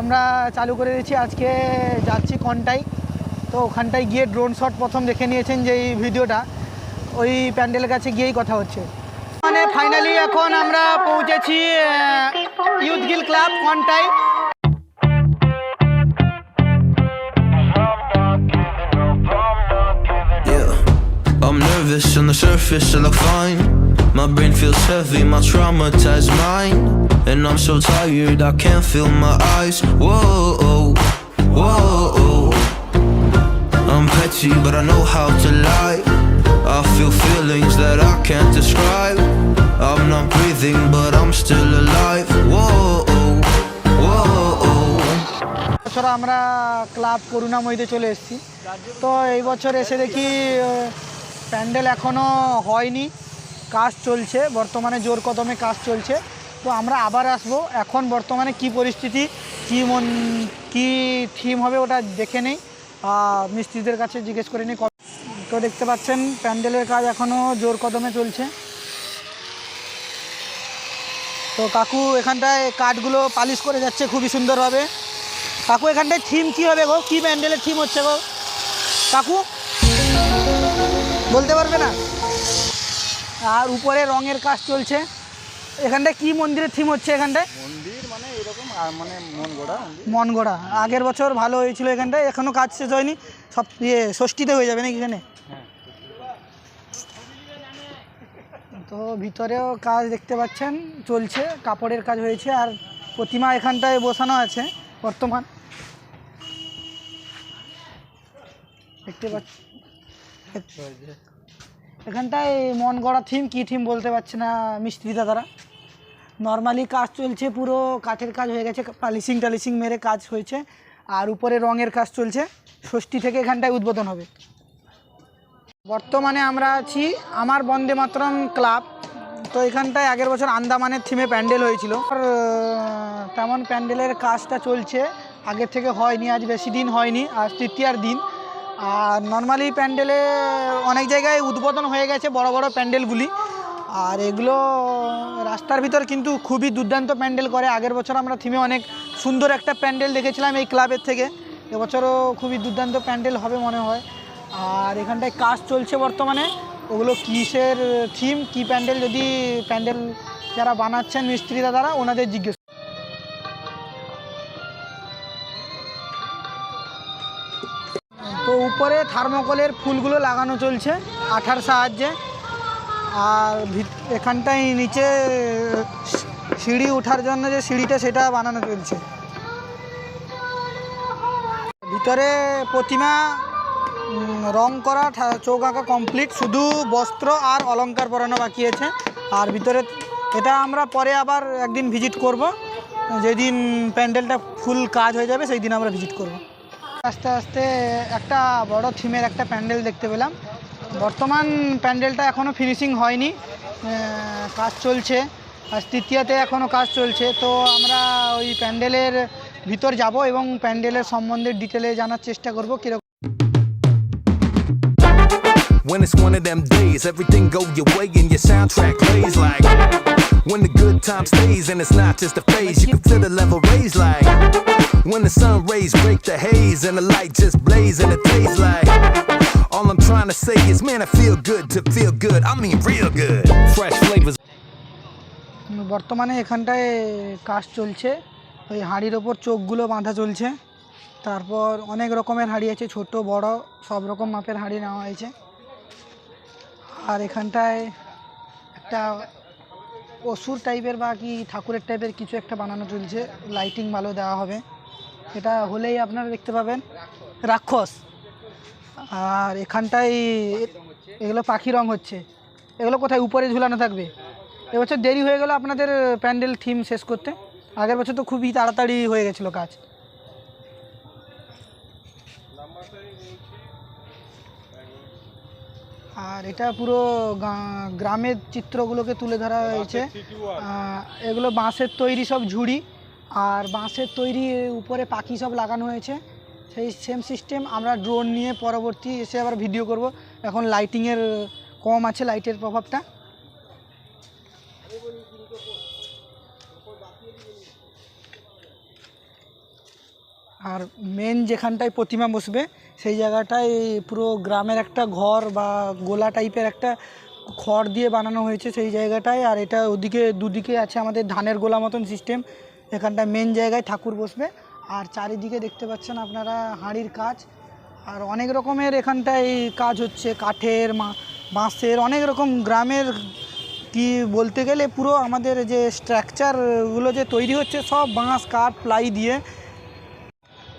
আমরা চালু করে দিয়েছি আজকে যাচ্ছি কনটাই তো ওখানটায় গিয়ে ড্রোন শট প্রথম দেখে নিয়েছেন যে এই ভিডিওটা। ওই প্যান্ডেলের কাছে গিয়েই কথা হচ্ছে। মানে ফাইনালি এখন আমরা পৌঁছেছি youth Gill club Contai I'm nervous on the surface, I look fine. My brain feels heavy, my traumatized mind. And I'm so tired, I can't feel my eyes. Whoa, whoa. I'm petty, but I know how to lie. I feel feelings that I can't describe. I'm not breathing, but I'm still alive. Whoa, whoa. বছর আমরা club করুণাময়ীতে চলে এসেছি তো এই বছর এসে দেখি প্যান্ডেল এখনও হয়নি কাজ চলছে, বর্তমানে জোর কদমে কাজ চলছে। তো আমরা আবার আসব। এখন বর্তমানে কি পরিস্থিতি, কি মন, কি থিম হবে ওটা দেখে নেই। মিস্ত্রিদের কাছে জিজ্ঞেস করে নিই। তো দেখতে পাচ্ছেন, প্যান্ডেলের কাজ এখনও জোর কদমে চলছে। তো কাকু, এখানটায় কাঠগুলো পালিশ করে যাচ্ছে খুবই সুন্দরভাবে। কাকু, এখানটায় থিম কি হবে গো? কী প্যান্ডেলের থিম হচ্ছে গো? কাকু, বলতে পারবে না? আর উপরে রঙের কাজ চলছে। এখানটায় কি মন্দিরের থিম হচ্ছে এখানটায়? মন্দির মানে এরকম মানে মন গড়া মন্দির। মনগড়া। আগের বছর ভালো হয়েছিল এখানটায় এখনও কাজ শেষ হয়নি। সব ইয়ে ষষ্ঠীতে হয়ে যাবে নাকি এখানে? তো ভিতরেও কাজ দেখতে পাচ্ছেন চলছে কাপড়ের কাজ হয়েছে আর প্রতিমা এখানটায় বসানো আছে বর্তমান। দেখতে পাচ্ছি এখানটায় মন গড়া থিম কী থিম বলতে পারছে না মিস্ত্রি দাদারা। নর্মালি কাজ চলছে পুরো, কাঠের কাজ হয়ে গেছে, পালিশিং টালিশিং মেরে কাজ হয়েছে, আর উপরে রঙের কাজ চলছে, ষষ্ঠী থেকে এখানটায় উদ্বোধন হবে। বর্তমানে আমরা আছি আমার বন্দে মাতরম ক্লাব, তো এখানটায় আগের বছর আন্দামানের থিমে প্যান্ডেল হয়েছিল। তেমন প্যান্ডেলের কাজটা চলছে, আগের থেকে হয়নি, আজ বেশি দিন হয়নি, আজ তৃতীয়ার দিন। আর নর্মালি প্যান্ডেলে অনেক জায়গায় উদ্বোধন হয়ে গেছে বড় বড় প্যান্ডেলগুলি। আর এগুলো রাস্তার ভিতর কিন্তু খুবই দুর্দান্ত প্যান্ডেল করে। আগের বছর আমরা থিমে অনেক সুন্দর একটা প্যান্ডেল দেখেছিলাম এই ক্লাবের থেকে। এবছরও খুবই দুর্দান্ত প্যান্ডেল হবে মনে হয়। আর এখানটায় কাজ চলছে বর্তমানে। ওগুলো কিসের থিম কি প্যান্ডেল, যদি প্যান্ডেল যারা বানাচ্ছেন মিস্ত্রি দাদারা, ওনাদের জিজ্ঞেস উপরে থার্মোকলের ফুলগুলো লাগানো চলছে, আঠার সাহায্যে। আর এখানটায় নিচে সিঁড়ি ওঠার জন্য যে সিঁড়িটা, সেটা বানানো চলছে। ভিতরে প্রতিমা রং করা চৌক আঁকা কমপ্লিট শুধু বস্ত্র আর অলংকার পরানো বাকি আছে। আর ভিতরে এটা আমরা পরে আবার একদিন ভিজিট করব। যেদিন প্যান্ডেলটা ফুল কাজ হয়ে যাবে সেই দিন আমরা ভিজিট করব। আস্তে আস্তে একটা বড় থিমের একটা প্যান্ডেল দেখতে পেলাম। বর্তমান প্যান্ডেলটা এখনও ফিনিশিং হয়নি। কাজ চলছে। আর তৃতীয়তে এখনও কাজ চলছে। তো আমরা ওই প্যান্ডেলের ভিতর যাব এবং প্যান্ডেলের সম্বন্ধে ডিটেলে জানার চেষ্টা করব কীরকম। When it's one of them days, everything go your way and your soundtrack plays like. When the good time stays and it's not just a phase, you can feel the level raise like. When the sun rays break the haze and the light just blaze and it tastes like. All I'm trying to say is, man, I feel good to feel good. I mean, real good. Fresh flavors. বর্তমানে এখানটায় কাজ চলছে ওই হাঁড়ির ওপর চোখগুলো বাঁধা চলছে তারপর অনেক রকমের হাঁড়ি আছে ছোট বড় সব রকম মাপের হাঁড়ি নেওয়া হয়েছে আর এখানটায় একটা অসুর টাইপের বা কি ঠাকুরের টাইপের কিছু একটা বানানো চলছে। লাইটিং ভালো দেওয়া হবে। এটা হলেই আপনারা দেখতে পাবেন। রাক্ষস। আর এখানটায় এগুলো পাখি রং হচ্ছে। এগুলো কোথায়? উপরে ঝুলানো থাকবে। এবছর দেরি হয়ে গেল আপনাদের প্যান্ডেল থিম শেষ করতে। আগের বছর তো খুবই তাড়াতাড়ি হয়ে গেছিল কাজ। আর এটা পুরো গ্রামের চিত্রগুলোকে তুলে ধরা হয়েছে। এগুলো বাঁশের তৈরি সব ঝুড়ি। আর বাঁশের তৈরি উপরে পাখি সব লাগানো হয়েছে। সেই সেম সিস্টেম আমরা ড্রোন নিয়ে পরবর্তী এসে আবার ভিডিও করব। এখন লাইটিংয়ের কম আছে লাইটের প্রভাবটা। আর মেন যেখানটায় প্রতিমা বসবে সেই জায়গাটায় পুরো গ্রামের একটা ঘর বা গোলা টাইপের একটা খড় দিয়ে বানানো হয়েছে সেই জায়গাটায়। আর এটা ওদিকে দুদিকে আছে আমাদের ধানের গোলা মতন সিস্টেম এখানটায় মেন জায়গায় ঠাকুর বসবে। আর চারিদিকে দেখতে পাচ্ছেন আপনারা হাঁড়ির কাজ। আর অনেক রকমের এখানটায় কাজ হচ্ছে, কাঠের, মা, বাঁশের, অনেক রকম গ্রামের কি বলতে গেলে পুরো আমাদের যে স্ট্রাকচারগুলো যে তৈরি হচ্ছে সব বাঁশ, কাঠ প্লাই দিয়ে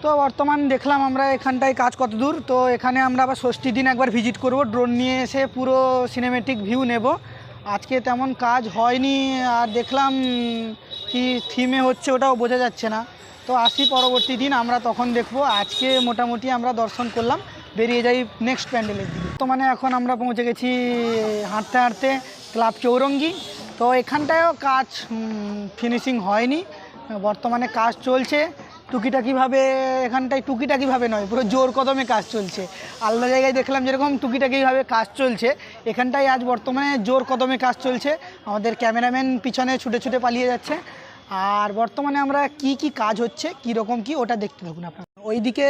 তো বর্তমান দেখলাম আমরা এখানটায় কাজ কত দূর। তো এখানে আমরা আবার ষষ্ঠীর দিন একবার ভিজিট করব। ড্রোন নিয়ে এসে পুরো সিনেমেটিক ভিউ নেব। আজকে তেমন কাজ হয়নি, আর দেখলাম কি থিমে হচ্ছে ওটাও বোঝা যাচ্ছে না। তো আসি পরবর্তী দিন, আমরা তখন দেখব। আজকে মোটামুটি আমরা দর্শন করলাম। বেরিয়ে যাই নেক্সট প্যান্ডেলের দিকে। তো মানে এখন আমরা পৌঁছে গেছি হাঁটতে হাঁটতে ক্লাব চৌরঙ্গি। তো এখানটায়ও কাজ ফিনিশিং হয়নি। বর্তমানে কাজ চলছে। টুকিটাকিভাবে এখানটায় টুকিটাকিভাবে নয়, পুরো জোর কদমে কাজ চলছে। আলাদা জায়গায় দেখলাম যেরকম টুকিটাকিভাবে কাজ চলছে, এখানটায় আজ বর্তমানে জোর কদমে কাজ চলছে। আমাদের ক্যামেরাম্যান পিছনে ছুটে ছুটে পালিয়ে যাচ্ছে। আর বর্তমানে আমরা কি কি কাজ হচ্ছে কি রকম কি, ওটা দেখতে থাকুন আপনারা। ওইদিকে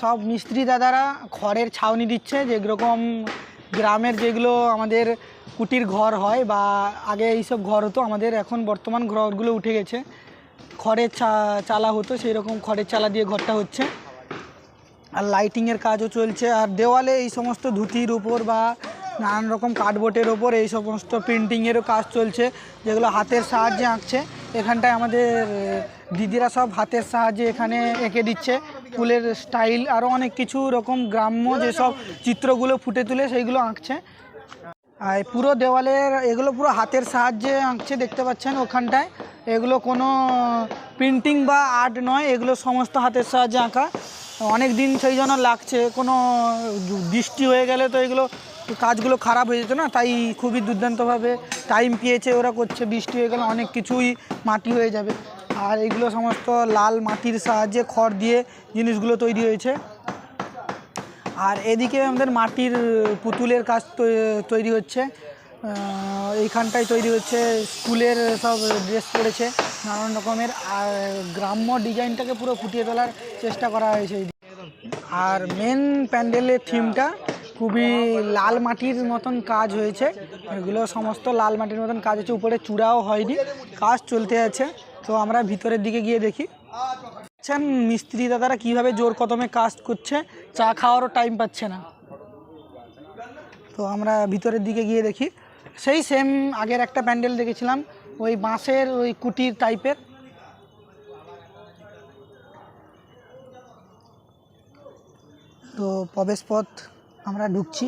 সব মিস্ত্রি দাদারা খড়ের ছাউনি দিচ্ছে যেরকম গ্রামের যেগুলো আমাদের কুটির ঘর হয় বা আগে এইসব ঘর হতো, আমাদের এখন বর্তমান ঘরগুলো উঠে গেছে। খড়ের চালা হতো সেই রকম খড়ের চালা দিয়ে ঘরটা হচ্ছে। আর লাইটিংয়ের কাজও চলছে, আর দেওয়ালে এই সমস্ত ধুতির উপর বা নানান রকম কার্ডবোর্ডের ওপর এই সমস্ত প্রিন্টিংয়েরও কাজ চলছে, যেগুলো হাতের সাহায্যে আঁকছে। এখানটায় আমাদের দিদিরা সব হাতের সাহায্যে এখানে এঁকে দিচ্ছে। ফুলের স্টাইল আরও অনেক কিছু রকম গ্রাম্য যেসব চিত্রগুলো ফুটে তুলে, সেইগুলো আঁকছে। আর পুরো দেওয়ালের, এগুলো পুরো হাতের সাহায্যে আঁকছে, দেখতে পাচ্ছেন ওখানটায়। এগুলো কোনো প্রিন্টিং বা আর্ট নয়, এগুলো সমস্ত হাতের সাহায্যে আঁকা। অনেক দিন সেই জন্য লাগছে, কোনো বৃষ্টি হয়ে গেলে তো এগুলো কাজগুলো খারাপ হয়ে যেত না, তাই খুবই দুর্দান্তভাবে টাইম পেয়েছে ওরা করছে, বৃষ্টি হয়ে গেলে অনেক কিছুই মাটি হয়ে যাবে। আর এগুলো সমস্ত লাল মাটির সাহায্যে খড় দিয়ে জিনিসগুলো তৈরি হয়েছে। আর এদিকে আমাদের মাটির পুতুলের কাজ তৈরি হচ্ছে। এইখানটায় তৈরি হচ্ছে, স্কুলের সব ড্রেস পরেছে নানান রকমের, আর গ্রাম্য ডিজাইনটাকে পুরো ফুটিয়ে তোলার চেষ্টা করা হয়েছে। আর মেন প্যান্ডেলের থিমটা খুবই লাল মাটির মতন কাজ হয়েছে। এগুলো সমস্ত লাল মাটির মতন কাজ হচ্ছে উপরে চূড়াও হয়নি, কাজ চলতে আছে। তো আমরা ভিতরের দিকে গিয়ে দেখি। দেখছেন মিস্ত্রি দাদারা কীভাবে জোর কদমে কাজ করছে, চা খাওয়ারও টাইম পাচ্ছে না। তো আমরা ভিতরের দিকে গিয়ে দেখি। সেই সেম আগের একটা প্যান্ডেল দেখেছিলাম, ওই বাঁশের ওই কুটির টাইপের তো প্রবেশ পথ আমরা ঢুকছি।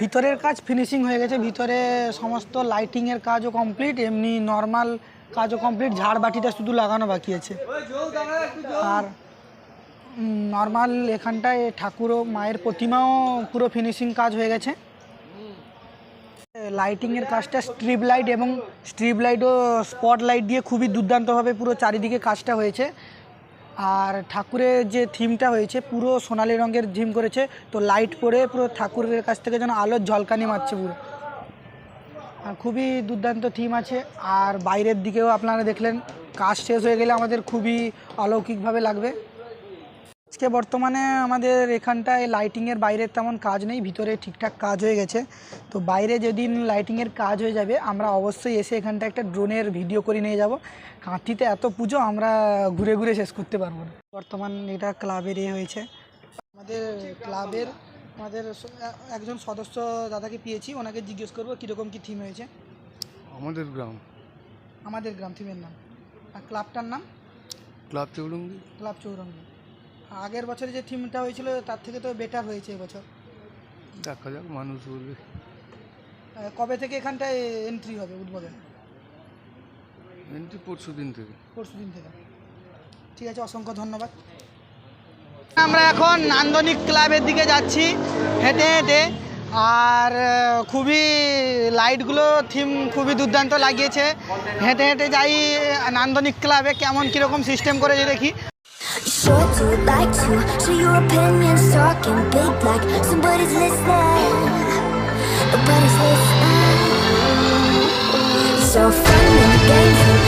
ভিতরের কাজ ফিনিশিং হয়ে গেছে, ভিতরে সমস্ত লাইটিংয়ের কাজও কমপ্লিট এমনি নর্মাল কাজও কমপ্লিট ঝাড়বাতিটা শুধু লাগানো বাকি আছে। আর নর্মাল এখানটায় ঠাকুরও, মায়ের প্রতিমাও পুরো ফিনিশিং কাজ হয়ে গেছে। লাইটিংয়ের কাজটা স্ট্রিপ লাইট এবং স্ট্রিপ লাইটও স্পট লাইট দিয়ে খুবই দুর্দান্তভাবে পুরো চারিদিকে কাজটা হয়েছে। আর ঠাকুরের যে থিমটা হয়েছে, পুরো সোনালি রঙের থিম করেছে। তো লাইট পরে পুরো ঠাকুরের কাছ থেকে যেন আলোর ঝলকানি মারছে পুরো। আর খুবই দুর্দান্ত থিম আছে। আর বাইরের দিকেও আপনারা দেখলেন, কাজ শেষ হয়ে গেলে আমাদের খুবই অলৌকিকভাবে লাগবে। আজকে বর্তমানে আমাদের এখানটায় লাইটিংয়ের বাইরের তেমন কাজ নেই ভিতরে ঠিকঠাক কাজ হয়ে গেছে। তো বাইরে যেদিন লাইটিংয়ের কাজ হয়ে যাবে আমরা অবশ্যই এসে এখানটা একটা ড্রোনের ভিডিও করে নিয়ে যাব। কাঁথিতে এত পুজো আমরা ঘুরে ঘুরে শেষ করতে পারব না। বর্তমান এটা ক্লাবের এ হয়েছে। আমাদের ক্লাবের আমাদের একজন সদস্য দাদাকে পেয়েছি ওনাকে জিজ্ঞেস করব কীরকম কী থিম হয়েছে। আমাদের গ্রাম। আমাদের গ্রাম থিমের নাম। আর ক্লাবটার নাম? ক্লাব চৌরঙ্গি ক্লাব চৌরঙ্গি আগের বছরে যে থিমটা হয়েছিল তার থেকে তো বেটার হয়েছে এবছর। দেখা যাক মানুষ বলবে। কবে থেকে এখানটায় এন্ট্রি হবে উদ্বোধন? এমনি পরশু দিন থেকে। পরশু দিন থেকে। ঠিক আছে অসংখ্য ধন্যবাদ। আমরা এখন নান্দনিক ক্লাবের দিকে যাচ্ছি হেঁটে হেঁটে। আর খুবই লাইটগুলো থিম খুবই দুর্দান্ত লাগিয়েছে। হেঁটে হেঁটে যাই নান্দনিক ক্লাবে কেমন কীরকম সিস্টেম করেছে দেখি। To like to share your opinions, talking big like somebody's listening. Nobody's listening. so fun and games until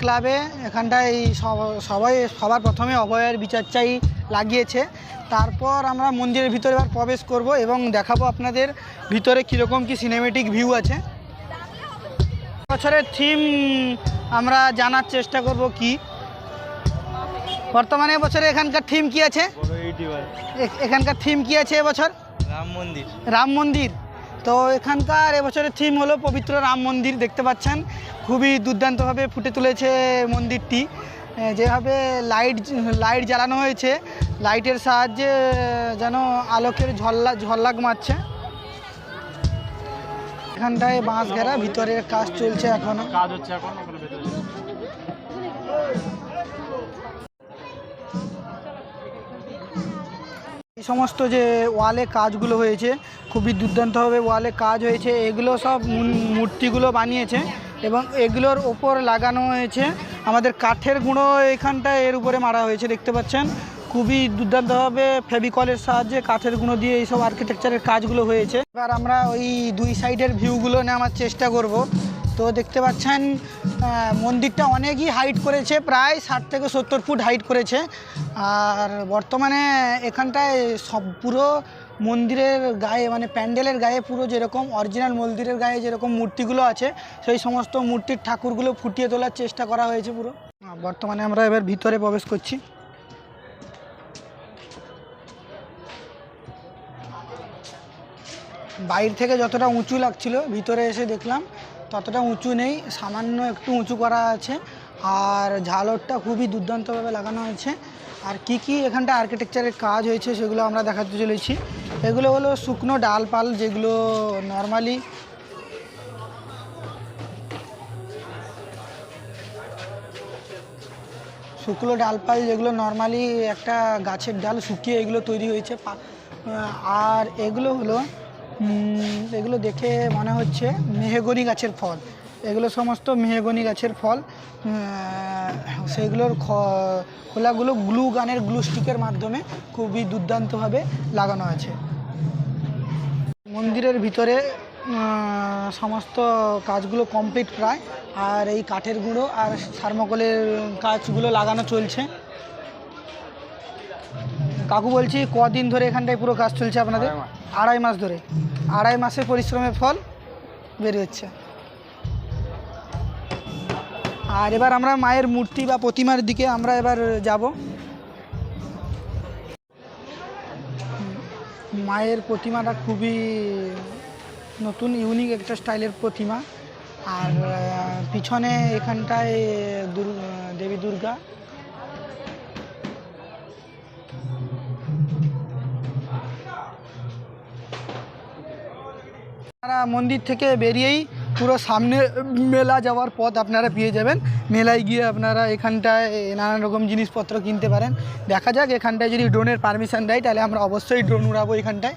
ক্লাবে এখানটায় সব- সবাই সবার প্রথমে অভয়ের বিচার চাই লাগিয়েছে। তারপর আমরা মন্দিরের ভিতরে এবার প্রবেশ করব এবং দেখাবো আপনাদের ভিতরে কীরকম কি সিনেমেটিক ভিউ আছে। বছরের থিম আমরা জানার চেষ্টা করব কি। বর্তমানে বছরে এখানকার থিম কি আছে? এখানকার থিম কি আছে এবছর? রাম মন্দির। রাম মন্দির। তো এখানকার এবছরের থিম হলো পবিত্র রাম মন্দির দেখতে পাচ্ছেন। খুবই দুর্দান্তভাবে ফুটে তুলেছে মন্দিরটি। যেভাবে লাইট লাইট জ্বালানো হয়েছে লাইটের সাহায্যে যেন আলোকের ঝল্লা ঝল্লাক মারছে। এখানটায় বাঁশ ঘেরা ভিতরের কাজ চলছে এখনও। কাজ হচ্ছে এখন এই সমস্ত যে ওয়ালে কাজগুলো হয়েছে খুবই দুর্দান্তভাবে ওয়ালে কাজ হয়েছে এগুলো সব মূর্তিগুলো বানিয়েছে। এবং এগুলোর ওপর লাগানো হয়েছে। আমাদের কাঠের গুঁড়ো এখানটায় এর উপরে মারা হয়েছে, দেখতে পাচ্ছেন? খুবই দুর্দান্তভাবে ফেভিকলের সাহায্যে কাঠের গুঁড়ো দিয়ে এইসব আর্কিটেকচারের কাজগুলো হয়েছে। এবার আমরা ওই দুই সাইডের ভিউগুলো নেওয়ার চেষ্টা করব। তো দেখতে পাচ্ছেন মন্দিরটা অনেকই হাইট করেছে, প্রায় ষাট থেকে সত্তর ফুট হাইট করেছে। আর বর্তমানে এখানটায় সব পুরো মন্দিরের গায়ে মানে প্যান্ডেলের গায়ে পুরো যেরকম, অরিজিনাল মন্দিরের গায়ে যেরকম মূর্তিগুলো আছে, সেই সমস্ত মূর্তির ঠাকুরগুলো ফুটিয়ে তোলার চেষ্টা করা হয়েছে পুরো। বর্তমানে আমরা এবার ভিতরে প্রবেশ করছি। বাইর থেকে যতটা উঁচু লাগছিল, ভিতরে এসে দেখলাম, ততটা উঁচু নেই, সামান্য একটু উঁচু করা আছে, আর ঝালরটা খুবই দুর্দান্তভাবে লাগানো হয়েছে। আর কি কি এখানটা আর্কিটেকচারের কাজ হয়েছে সেগুলো আমরা দেখাতে চলেছি। এগুলো হলো শুকনো ডালপাল যেগুলো নর্মালি শুকনো ডালপাল যেগুলো নর্মালি একটা গাছের ডাল শুকিয়ে এগুলো তৈরি হয়েছে। আর এগুলো হলো এগুলো দেখে মনে হচ্ছে মেহগনি গাছের ফল। এগুলো সমস্ত মেহগনি গাছের ফল খ- খোলাগুলো গ্লু গানের গ্লু স্টিকের মাধ্যমে খুবই দুর্দান্তভাবে লাগানো আছে। মন্দিরের ভিতরে সমস্ত কাজগুলো কমপ্লিট প্রায় আর এই কাঠের গুঁড়ো আর থার্মোকলের কাজগুলো লাগানো চলছে। কাকু বলছি কদিন ধরে এখানটায় পুরো কাজ চলছে আপনাদের? আড়াই মাস। ধরে। আড়াই মাসের পরিশ্রমের ফল বের হচ্ছে আর এবার আমরা মায়ের মূর্তি বা প্রতিমার দিকে আমরা এবার যাব। মায়ের প্রতিমাটা খুবই নতুন ইউনিক একটা স্টাইলের প্রতিমা। আর পিছনে এখানটায় দেবী দুর্গা। আপনারা মন্দির থেকে বেরিয়েই পুরো সামনে মেলা যাওয়ার পথ আপনারা পেয়ে যাবেন। মেলায় গিয়ে আপনারা এখানটায় নানান রকম জিনিসপত্র কিনতে পারেন। দেখা যাক এখানটায় যদি ড্রোনের পারমিশন দেয়, তাহলে আমরা অবশ্যই ড্রোন উড়াবো এখানটায়।